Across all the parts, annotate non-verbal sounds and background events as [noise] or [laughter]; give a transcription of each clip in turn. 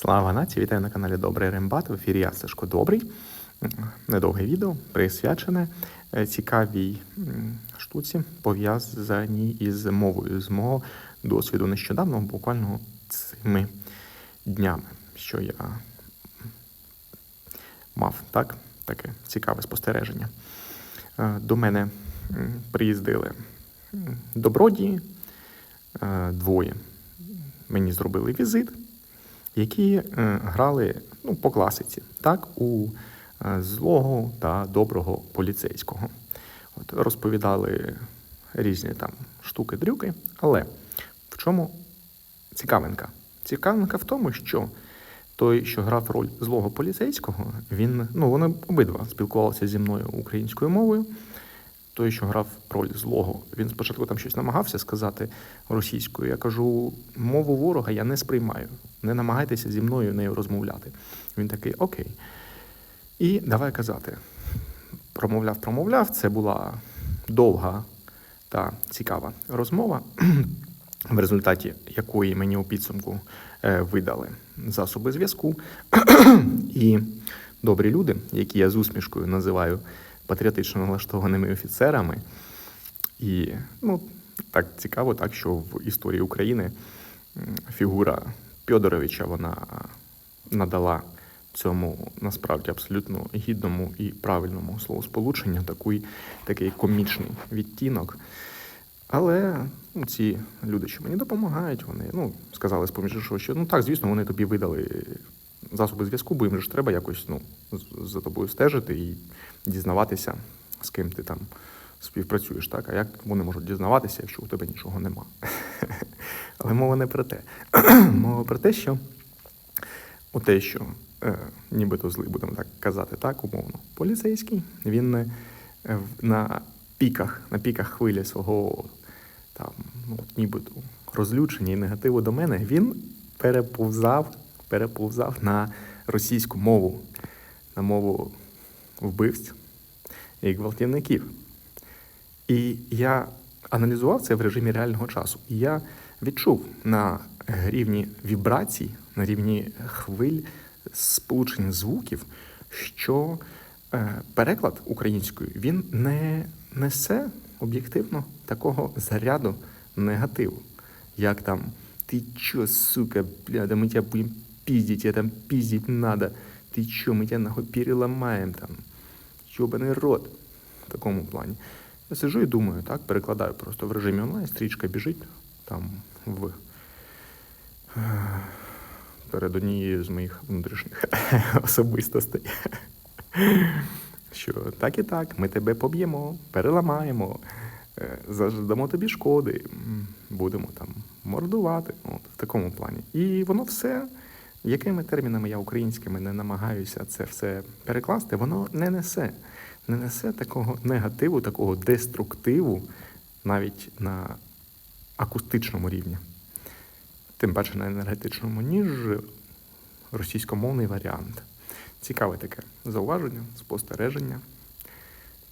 Слава нації! Вітаю на каналі Добрий Рембат. В ефірі я Сашко Добрий. Недовге відео присвячене е, цікавій штуці, пов'язаній із мовою, з мого досвіду нещодавно, буквально цими днями, що я мав так, таке цікаве спостереження. Е, До мене приїздили добродії, е, двоє. Мені зробили візит, які е, грали ну, по класиці, так, у е, злого та доброго поліцейського. От, розповідали різні там штуки-дрюки, але в чому цікавинка? Цікавинка в тому, що той, що грав роль злого поліцейського, він, ну, вони обидва спілкувалися зі мною українською мовою. Той, що грав роль злого, він спочатку там щось намагався сказати російською. Я кажу, мову ворога я не сприймаю. Не намагайтеся зі мною нею розмовляти. Він такий окей. І давай казати. Промовляв, промовляв. Це була довга та цікава розмова, [clears throat] в результаті якої мені у підсумку е, видали засоби зв'язку. [clears throat] І добрі люди, які я з усмішкою називаю патріотично налаштованими офіцерами. І ну, так цікаво, так що в історії України фігура Фьодоровича вона надала цьому насправді абсолютно гідному і правильному словосполученню такий, такий комічний відтінок. Але ну, ці люди, що мені допомагають, вони ну, сказали з поміж іншого, що ну так, звісно, вони тобі видали засоби зв'язку, бо їм ж треба якось ну, за тобою стежити і дізнаватися, з ким ти там співпрацюєш, так? А як вони можуть дізнаватися, якщо у тебе нічого нема? [laughs] Але мова не про те. [clears throat] мова про те, що у те, що е, нібито злий, будемо так казати, так, умовно, поліцейський, він е, на піках, на піках хвилі свого там, ну, нібито розлючення і негативу до мене, він переповзав, переповзав на російську мову, на мову вбивць і гвалтівників. І я аналізував це в режимі реального часу. І я відчув на рівні вібрацій, на рівні хвиль сполучення звуків, що е, переклад українською він не несе об'єктивно такого заряду негативу, як там ти чо, сука, бля, да мы тебя будем пиздить, я там пиздить надо. Ты чо, мы тебя нахуй переломаем там. Йобаний рот в такому плані. Я сижу і думаю, так, перекладаю просто в режимі онлайн, стрічка біжить там в перед однією з моїх внутрішніх [laughs] особистостей. Що так і так, ми тебе поб'ємо, переламаємо, е, задамо тобі шкоди, будемо там мордувати. От, в такому плані. І воно все, якими термінами я українськими не намагаюся це все перекласти, воно не несе, не несе такого негативу, такого деструктиву навіть на акустичному рівні. Тим паче на енергетичному, ніж російськомовний варіант. Цікаве таке зауваження, спостереження.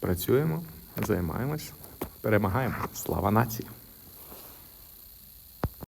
Працюємо, займаємось, перемагаємо. Слава нації!